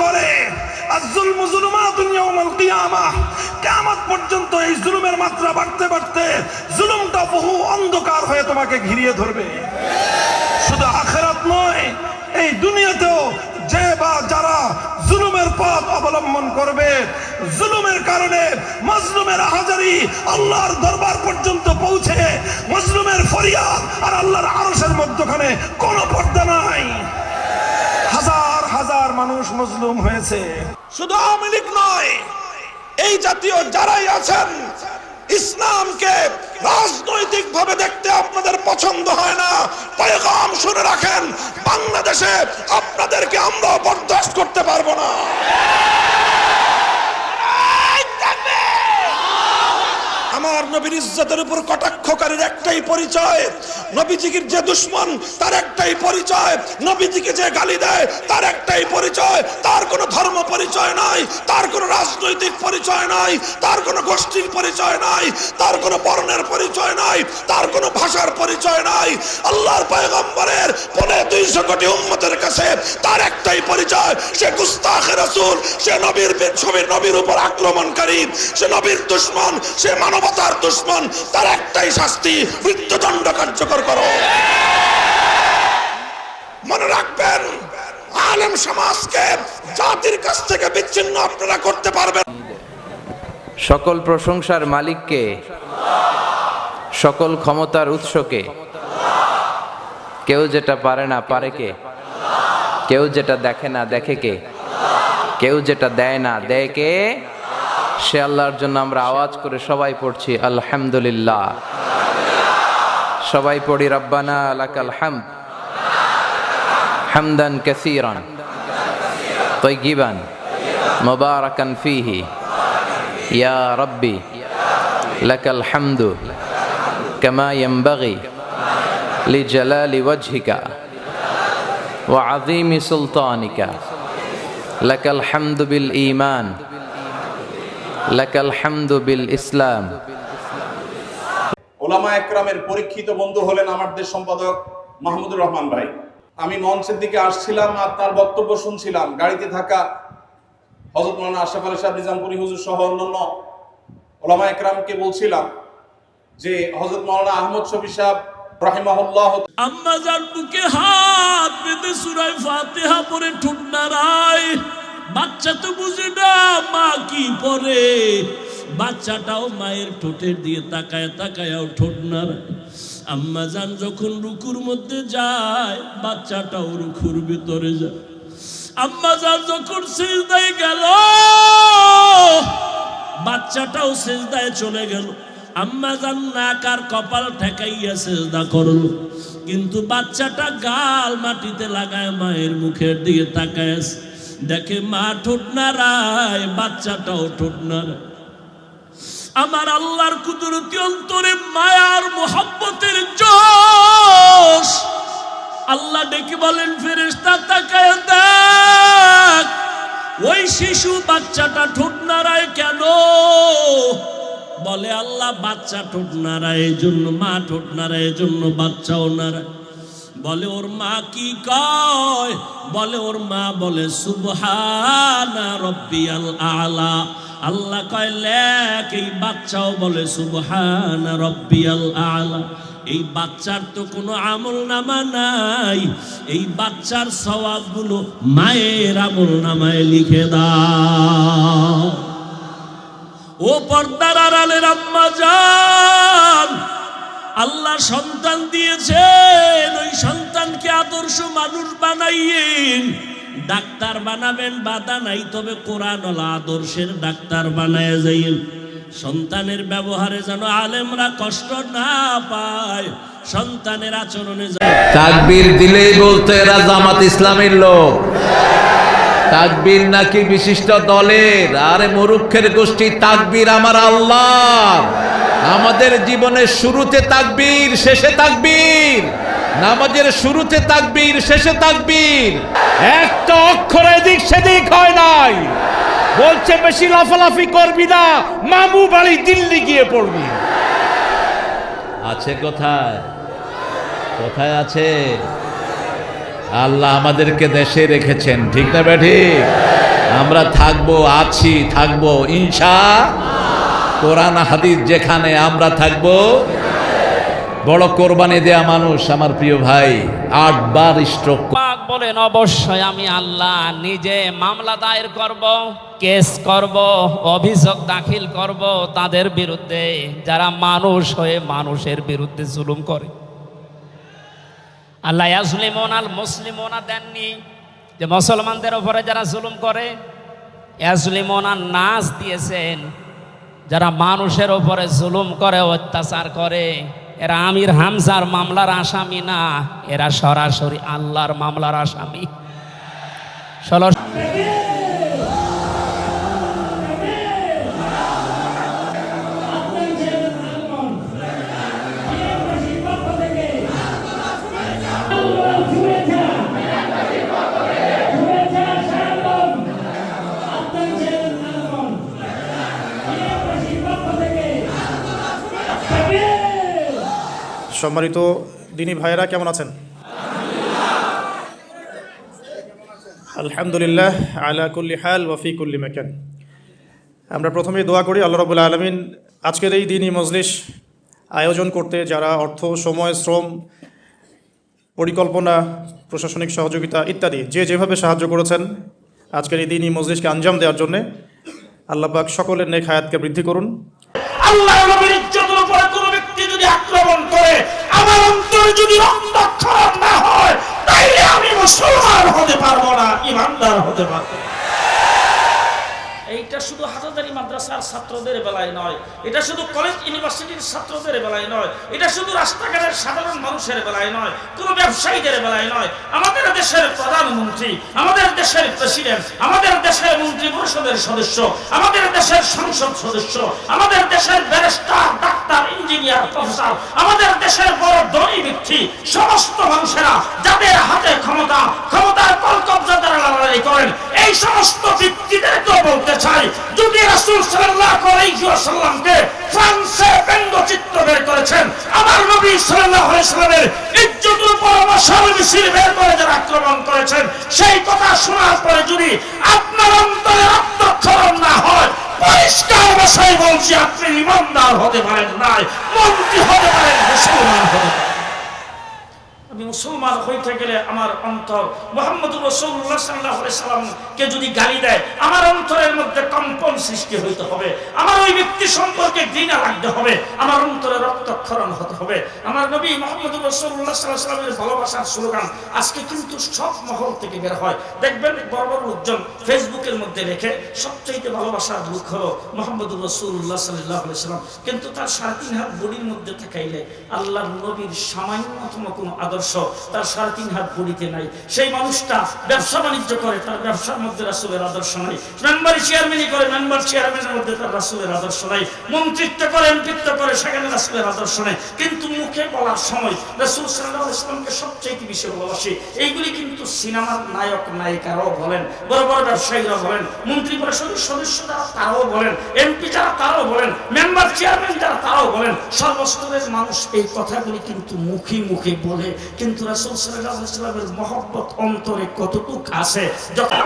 করে পর্যন্ত এই জুলুমের মাত্রা বাড়তে বাড়তে জুলুমটা বহু অন্ধকার হয়ে তোমাকে ঘিরিয়ে ধরবে। শুধু আখেরাত নয়, এই দুনিয়াতেও যে বা যারা জুলুমের পথ অবলম্বন করবে, জুলুমের কারণে মজলুমের হাজারি আল্লাহর দরবার পর্যন্ত পৌঁছে, মজলুমের ফরিয়াদ আর আল্লাহর আরশের মধ্যখানে কোনো পর্দা মানুষ মজলুম হয়েছে। শুধু আওয়ামী লীগ নয়, এই জাতীয় যারাই আছেন, ইসলামকে রাজনৈতিক ভাবে দেখতে আপনাদের পছন্দ হয় না, পয়গাম শুনে রাখেন, বাংলাদেশে আপনাদেরকে আমরা বরদাস্ত করতে পারব না আমার নবীর ইজ্জতের উপর কটাক্ষকারীর একটাই পরিচয়। নবীজির যে দুশ্মন, তার একটাই পরিচয়। নবীজিকে যে গালি দেয়, তার একটাই পরিচয়। তার কোনো ধর্ম পরিচয় নাই, তার কোনো রাজনৈতিক পরিচয় নাই, তার কোনো গোষ্ঠীর পরিচয় নাই, তার কোনো বর্ণের পরিচয় নাই, তার কোনো ভাষার পরিচয় নাই। আল্লাহর পয়গম্বরের পনে দুইশো কোটি তার একটাই পরিচয়, সে গুস্তাখে রসুল, সে নবীর ছবির নবীর উপর আক্রমণকারী, সে নবীর দুশ্মন, সে মানবতার দুশ্মন, তার একটাই শাস্তি, মৃত্যুদণ্ড কার্যকর করো। মনে রাখবেন, আলেম সমাজকে জাতির কাছ থেকে বিচ্ছিন্ন আপনারা করতে পারবেন। সকল প্রশংসার মালিককে, সকল ক্ষমতার উৎসকে, কেউ যেটা পারে না পারে কে? কেউ যেটা দেখে না, দেখে কে? কেউ যেটা দেয় না, দেয় কে? সে আল্লাহর জন্য আমরা আওয়াজ করে সবাই পড়ছি, আলহামদুলিল্লাহ। সবাই পড়ি, রব্বানা লাকাল হামদ হামদান কাসিরান তৈগিবান মুবারাকান ফিহি। ইয়া রব্বি, লাকাল হামদু কামা লি লিজালালি ওয়াজহিকা। وعظيم سلطانك لك الحمد بالإيمان لك الحمد بالإسلام ওলামা একরামের পরীক্ষিত বন্ধু হলেন আমার দেশ সম্পাদক মাহমুদুর রহমান ভাই আমি মঞ্চের দিকে আসছিলাম আর তার বক্তব্য শুনছিলাম গাড়িতে থাকা হজরত মৌলানা আশরাফ আলী সাহেব নিজামপুরি হুজুর সহ অন্যান্য ওলামা একরামকে বলছিলাম যে হজরত মৌলানা আহমদ শফি সাহেব রাহিমাহুল্লাহ। আম্মা যার বুকে হাত বেঁধে সুরাই ফাতেহা পরে ঠোঁট নাড়ায়, বাচ্চা তো বুঝে না মা কি পরে। বাচ্চাটাও মায়ের ঠোঁটের দিয়ে তাকায় তাকায়াও ঠোঁট নাড়ায়। আম্মা যান যখন রুকুর মধ্যে যায়, বাচ্চাটাও রুকুর ভিতরে যায়। আম্মা যান যখন সেজদায় গেল, বাচ্চাটাও সেজদায় চলে গেল। আম্মা জান নাক আর কপাল ঠেকাইয়া সেজদা করল। কিন্তু বাচ্চাটা গাল মাটিতে লাগায় মায়ের মুখের দিকে তাকায় দেখে মা ঠোঁট নাড়ায়, বাচ্চাটাও ঠোঁট নাড়ায়। আমার আল্লাহর কুদরতি অন্তরে মায়ার মোহাব্বতের জোশ। আল্লাহ ডেকে বলেন, ফেরেশতা তাকায় দেখ, ওই শিশু বাচ্চাটা ঠোঁট নাড়ায় কেন? বলে, আল্লাহ, বাচ্চা ঠোঁট নাড়ায় এই জন্য মা ঠোঁট নাড়ায় এই জন্য বাচ্চাও নাড়ায় বলে, ওর মা কি কয়? বলে, ওর মা বলে, সুবহানা রব্বিয়াল আলা। আল্লাহ কয়, লেখ, এই বাচ্চাও বলে, সুবহানা রব্বিয়াল আলা। এই বাচ্চার তো কোনো আমল নামা নাই। এই বাচ্চার সওয়াবগুলো মায়ের আমল নামায় লিখে দাও। ও পর্দার আড়ালের আম্মা যান আল্লাহ সন্তান দিয়েছেন, ওই সন্তানকে আদর্শ মানুষ বানাইয়েন। ডাক্তার বানাবেন, বাধা নাই, তবে কোরআন আদর্শের ডাক্তার বানায় যাইয়েন। সন্তানের ব্যবহারে যেন আলেমরা কষ্ট না পায়, সন্তানের আচরণে যেন তাকবীর দিলেই বলতো এরা জামাত ইসলামের লোক। তাকবীর নাকি বিশিষ্ট দলের? আরে মরুক্ষের গোষ্ঠী, তাকবীর আমার আল্লাহ আমাদের জীবনের শুরুতে তাকবীর, শেষে তাকবীর। নামাজের শুরুতে তাকবীর, শেষে তাকবীর। একটা অক্ষর এদিক সেদিক হয় নাই। বলছে, বেশি লাফালাফি করবি না, মামু বাড়ি দিল্লি গিয়ে পড়বি। আছে কোথায়? কোথায় আছে? আল্লাহ আমাদেরকে দেশে রেখেছেন, ঠিক না ব্যাঠিক আমরা থাকব, আছি, থাকব, ইনশা কোরআন, হাদিস যেখানে আমরা থাকব, বড় কোরবানি দেয়া মানুষ আমার প্রিয় ভাই, আটবার স্ট্রোক বলেন, অবশ্যই আমি আল্লাহ নিজে মামলা দায়ের করব, কেস করব, অভিযোগ দাখিল করব তাদের বিরুদ্ধে, যারা মানুষ হয়ে মানুষের বিরুদ্ধে জুলুম করে। আল্লাহ ইয়াজলিমন আল মুসলিমনা দেননি যে মুসলমানদের ওপরে যারা জুলুম করে ইয়াজলিমন আর নাচ দিয়েছেন। যারা মানুষের ওপরে জুলুম করে, অত্যাচার করে, এরা আমির হামজার মামলার আসামি না, এরা সরাসরি আল্লাহর মামলার আসামি। ষোলো সম্মানিত দিনী ভাইয়েরা, কেমন আছেন? আলহামদুলিল্লাহ, আলা কুল্লি হাল ওয়াফি কুল্লি মেকান। আমরা প্রথমে দোয়া করি আল্লাহ রবুল্লা আলমিন আজকের এই দিনই মজলিস আয়োজন করতে, যারা অর্থ, সময়, শ্রম, পরিকল্পনা, প্রশাসনিক সহযোগিতা ইত্যাদি যে যেভাবে সাহায্য করেছেন আজকের এই দিনই মজলিসকে আঞ্জাম দেওয়ার জন্যে আল্লাহ পাক সকলের নেক হায়াতকে বৃদ্ধি করুন। আল্লাহ ব্যক্তি যদি যদি রক্তক্ষরণ না হয় তাইলে আমি মুসলমান হতে পারব না ইমানদার হতে পারব না। এইটা শুধু হাজারদারি মাদ্রাসার ছাত্রদের বেলায় নয়। এটা শুধু কলেজ ইউনিভার্সিটির ছাত্রদের বেলায় নয়। এটা শুধু রাস্তাঘাটের সাধারণ মানুষের বেলায় নয়। কোনো ব্যবসায়ীদের বেলায় নয়। আমাদের দেশের প্রধানমন্ত্রী, আমাদের দেশের প্রেসিডেন্ট আমাদের দেশের মন্ত্রী পরিষদের সদস্য, আমাদের দেশের সংসদ সদস্য, আমাদের দেশের ব্যারিস্টার ডাক্তার ইঞ্জিনিয়ার প্রফেসর আমাদের দেশের বড় ধনী ব্যক্তি, সমস্ত মানুষেরা যাদের হাতে ক্ষমতা ক্ষমতার কল কবজা দ্বারা লড়াই করেন এই সমস্ত ব্যক্তিদেরকেও বলতে চাই, যদি রাসূল ওয়াসাল্লামকে ফ্রান্সে ব্যঙ্গচিত্র বের করেছেন, আমার নবী সাল্লামের ইজ্জতের উপর মশাল মিছিল বের করে যারা আক্রমণ করেছেন, সেই কথা শোনার পরে যদি আপনার অন্তরে রক্তক্ষরণ না হয়, পরিষ্কার ভাষায় বলছি, আপনি ইমানদার হতে পারেন নাই, মন্ত্রী হতে পারেন, মুসলমান হতে পারেন মুসলমান হইতে গেলে আমার অন্তর। মোহাম্মদ রসুল্লাহ সাল্লাহ সাল্লামকে যদি গালি দেয়, আমার অন্তরের মধ্যে কম্পন সৃষ্টি হইতে হবে। আমার ওই ব্যক্তি সম্পর্কে ঘৃণা লাগতে হবে। আমার অন্তরে রক্তক্ষরণ হতে হবে। আমার নবী মোহাম্মদ রসুল্লাহ সাল্লাহ সাল্লামের ভালোবাসার স্লোগান আজকে কিন্তু সব মহল থেকে বের হয়। দেখবেন বড় বড় লোকজন ফেসবুকের মধ্যে লেখে সবচাইতে ভালোবাসার লোক হলো মোহাম্মদ রসুল্লাহ সাল্লাহ সাল্লাম। কিন্তু তার সাড়ে তিন হাত বডির মধ্যে থাকাইলে আল্লাহ নবীর সামান্যতম কোনো আদর্শ তার সাড়ে তিন হাত বডিতে নাই। সেই মানুষটা ব্যবসা বাণিজ্য করে, তার ব্যবসার মধ্যে রাসুলের আদর্শ নাই। মেম্বারি চেয়ারম্যানই করে, মেম্বার চেয়ারম্যানের মধ্যে তার রাসুলের আদর্শ নাই। মন্ত্রিত্ব করে, এমপিত্ব করে, সেখানে রাসুলের আদর্শ নাই। কিন্তু মুখে বলার সময় রাসুল সাল্লাহ ইসলামকে সবচেয়ে বেশি ভালোবাসে, এইগুলি কিন্তু সিনেমার নায়ক, নায়িকারাও বলেন, বড় বড় ব্যবসায়ীরা বলেন, মন্ত্রী পরিষদের সদস্য যারা, তারাও বলেন, এমপি যারা, তারাও বলেন, মেম্বার চেয়ারম্যান যারা, তারাও বলেন। সর্বস্তরের মানুষ এই কথাগুলি কিন্তু মুখে মুখে বলে কিন্তু রাসুল সাল্লাহ ইসলামের মহব্বত অন্তরে কতটুক আছে? যখন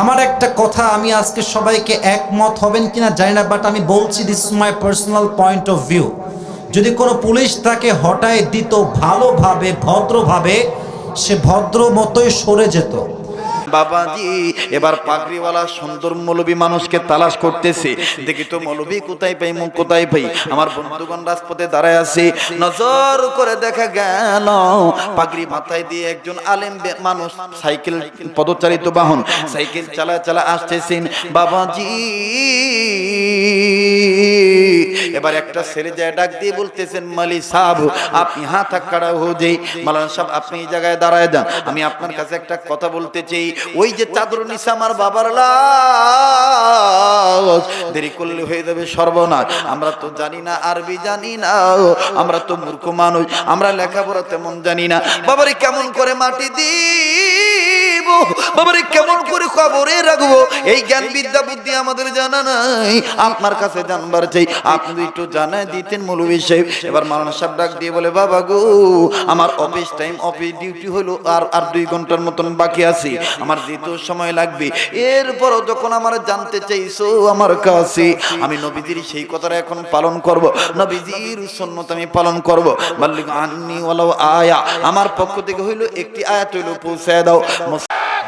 আমার একটা কথা, আমি আজকে সবাইকে একমত হবেন কিনা জানি না বাট আমি বলছি this my personal point of view যদি কোনো পুলিশ তাকে হটায় দিত ভালোভাবে, ভদ্রভাবে, সে ভদ্র মতোই সরে যেত। বাবাজি, এবার পাগড়িওয়ালা সুন্দর মৌলবী মানুষকে তালাশ করতেছে। দেখি তো মৌলবী কোথায় পাই, মুখ কোথায় পাই? আমার বন্ধুগণ রাজপথে দাঁড়ায় আছে। নজর করে দেখা গেল, পাগড়ি মাথায় দিয়ে একজন আলেম মানুষ সাইকেল, পদচালিত বাহন, সাইকেল চালা চালা আসতেছেন। বাবাজি এবার একটা ছেলে যায় ডাক দিয়ে বলতেছেন, মালি সাহেব, আপনি হাত কাড়া হো যেই মালানা সাহেব, আপনি এই জায়গায় দাঁড়ায় যান, আমি আপনার কাছে একটা কথা বলতে চাই। ওই যে চাদর নিচে আমার বাবার লাশ, দেরি করলে হয়ে যাবে সর্বনাশ। আমরা তো জানি না, আরবি জানি না, আমরা তো মূর্খ মানুষ, আমরা লেখাপড়া তেমন জানি না। বাবারে কেমন করে মাটি দিব? বাবারে, কেমন করে খবরে রাখব? এই জ্ঞান বিদ্যা বুদ্ধি আমাদের জানা নাই। আপনার কাছে জানবার চাই। আপনি একটু জানাই দিতেন মৌলভী সাহেব। এবার মালানা সাহেব ডাক দিয়ে বলে, বাবা গো, আমার অফিস টাইম অফিস ডিউটি হলো আর আর দুই ঘণ্টার মতন বাকি আছে। আমার যেহেতু সময় লাগবে। এরপরও যখন আমার জানতে চাইছো আমার কাছে, আমি নবীজির সেই কথাটা এখন পালন করব। নবীজির সুন্নত আমি পালন করব। বাল্লিক আন্নি ওয়ালাউ আয়া। আমার পক্ষ থেকে হইল একটি আয়াত হইল, পৌঁছায় দাও।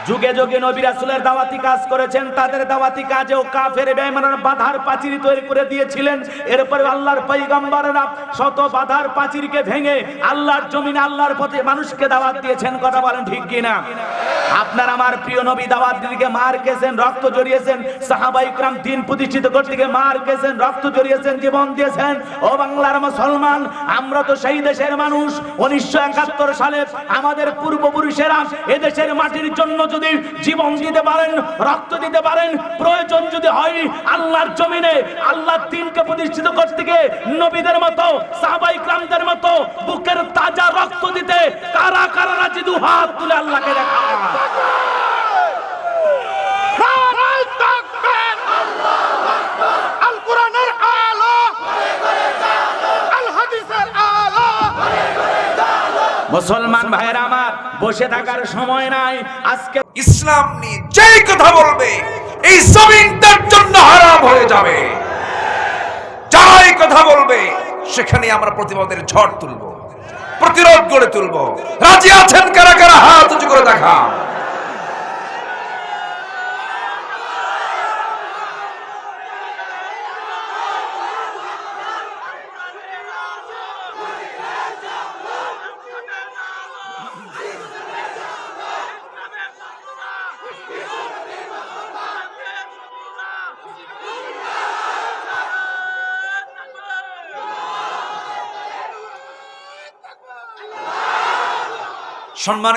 যুগে যুগে নবী রাসূলের দাওয়াতি কাজ করেছেন, তাদের দাওয়াতি কাজেও কাফের বেঈমানরা বাধার পাঁচির তৈরি করে দিয়েছিলেন। এরপরে আল্লাহর পয়গম্বররা শত বাধার পাঁচিরকে ভেঙে আল্লাহর জমিনে আল্লাহর পথে মানুষকে দাওয়াত দিয়েছেন, কথা বলেন ঠিক কিনা? আপনার আমার প্রিয় নবী দাওয়াত দিকে মার খেয়েছেন, রক্ত জড়িয়েছেন, সাহাবা ইকরাম দিন প্রতিষ্ঠিত করতে গিয়ে মার খেয়েছেন, রক্ত জড়িয়েছেন, জীবন দিয়েছেন। ও বাংলার মুসলমান, আমরা তো সেই দেশের মানুষ। উনিশশো একাত্তর সালে আমাদের পূর্বপুরুষেরা এদেশের মাটির জন্য যদি জীবন দিতে পারেন, রক্ত দিতে পারেন, প্রয়োজন যদি হয়, আল্লাহর জমিনে, আল্লাহর দিনকে প্রতিষ্ঠিত করতে গিয়ে নবীদের মতো, সাহাবাই ক্রামদের মতো, বুকের তাজা রক্ত দিতে কারা কারা রাজি দু হাত তুলে আল্লাহকে দেখা আল কোরআনের আলো আল হাদিসের আলো মুসলমান ভাইয়ের আমার, বসে থাকার সময় নাই। আজকে ইসলাম নিয়ে যেই কথা বলবে, এই জমিন তার জন্য হারাম হয়ে যাবে। যাই কথা বলবে সেখানে আমরা প্রতিবাদের ঝড় তুলব, প্রতিরোধ গড়ে তুলব। রাজি আছেন কারা কারা? হাত উঁচু করে দেখা সম্মানিত